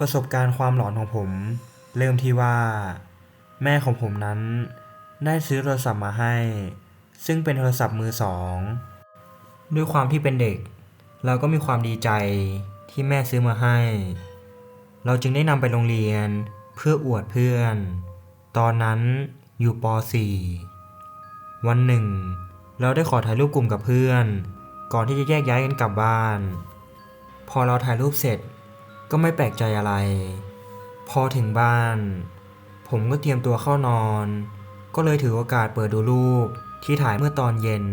ประสบการณ์ความหลอนของผม เริ่มที่ว่า แม่ของผมนั้น ได้ซื้อโทรศัพท์มาให้ ซึ่งเป็นโทรศัพท์มือสองด้วยความที่เป็นเด็ก เราก็มีความดีใจที่แม่ซื้อมาให้ เราจึงได้นำไปโรงเรียนเพื่ออวดเพื่อน ตอนนั้นอยู่ป .4 วันหนึ่ง เราได้ขอถ่ายรูปกลุ่มกับเพื่อน ก่อนที่จะแยกย้ายกันกลับบ้าน พอเราถ่ายรูปเสร็จ ก็ไม่แปลกใจอะไร พอถึงบ้าน ผมก็เตรียมตัวเข้านอน ก็เลยถือโอกาสเปิดดูรูปที่ถ่ายเมื่อตอนเย็น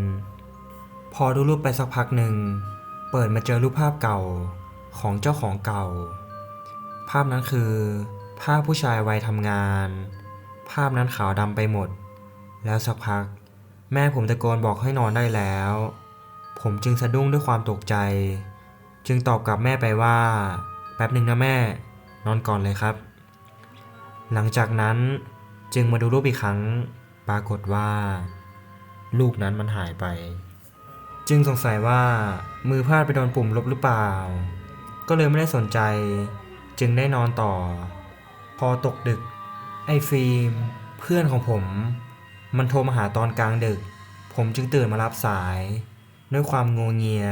พอดูรูปไปสักพักหนึ่ง เปิดมาเจอรูปภาพเก่าของเจ้าของเก่า ภาพนั้นคือ ภาพผู้ชายวัยทำงาน ภาพนั้นขาวดำไปหมด แล้วสักพัก แม่ผมตะโกนบอกให้นอนได้แล้ว ผมจึงสะดุ้งด้วยความตกใจ จึงตอบกับแม่ไปว่า แป๊บหนึ่งนะแม่ นอนก่อนเลยครับ หลังจากนั้นจึงมาดูรูปอีกครั้ง ปรากฏว่ารูปนั้นมันหายไป จึงสงสัยว่ามือพลาดไปโดนปุ่มลบหรือเปล่า ก็เลยไม่ได้สนใจ จึงได้นอนต่อ พอตกดึก ไอ้ฟิล์ม เพื่อนของผม มันโทรมาหาตอนกลางดึก ผมจึงตื่นมารับสาย ด้วยความงงเงีย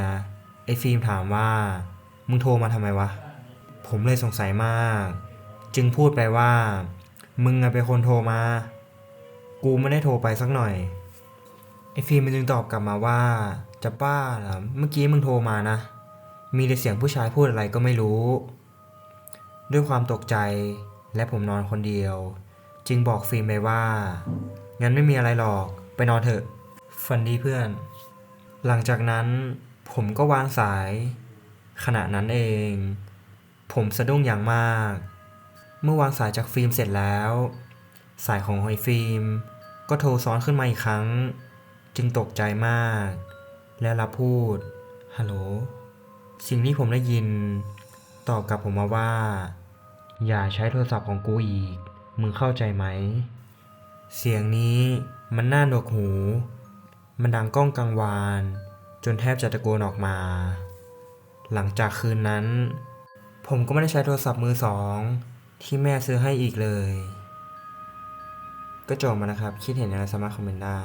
ไอ้ฟิล์มถามว่า มึงโทรมาทำไมวะ ผมเลยสงสัยมาก จึงพูดไปว่า มึงอะเป็นคนโทรมา กูไม่ได้โทรไปสักหน่อยไอฟิล์มมันจึงตอบกลับมาว่า จะป้าเหรอเมื่อกี้มึงโทรมานะ มีแต่เสียงผู้ชายพูดอะไรก็ไม่รู้ ด้วยความตกใจและผมนอนคนเดียว จึงบอกฟิล์มไปว่า งั้นไม่มีอะไรหรอก ไปนอนเถอะ ฝันดีเพื่อน หลังจากนั้นผมก็วางสาย ขณะนั้นเอง ผมสะดุ้งอย่างมาก เมื่อวางสายจากฟิล์มเสร็จแล้ว สายของหอยฟิล์ม ก็โทรซ้อนขึ้นมาอีกครั้ง จึงตกใจมาก และรับพูด ฮัลโหล สิ่งที่ผมได้ยิน ตอบกลับผมมาว่า อย่าใช้โทรศัพท์ของกูอีก มึงเข้าใจไหม เสียงนี้มันน่าหนวกหู มันดังก้องกังวาน จนแทบจะตะโกนออกมา หลังจากคืนนั้น ผมก็ไม่ได้ใช้โทรศัพท์มือสองที่แม่ซื้อให้อีกเลย ก็จบมานะครับ คิดเห็นอะไรสามารถคอมเมนต์ได้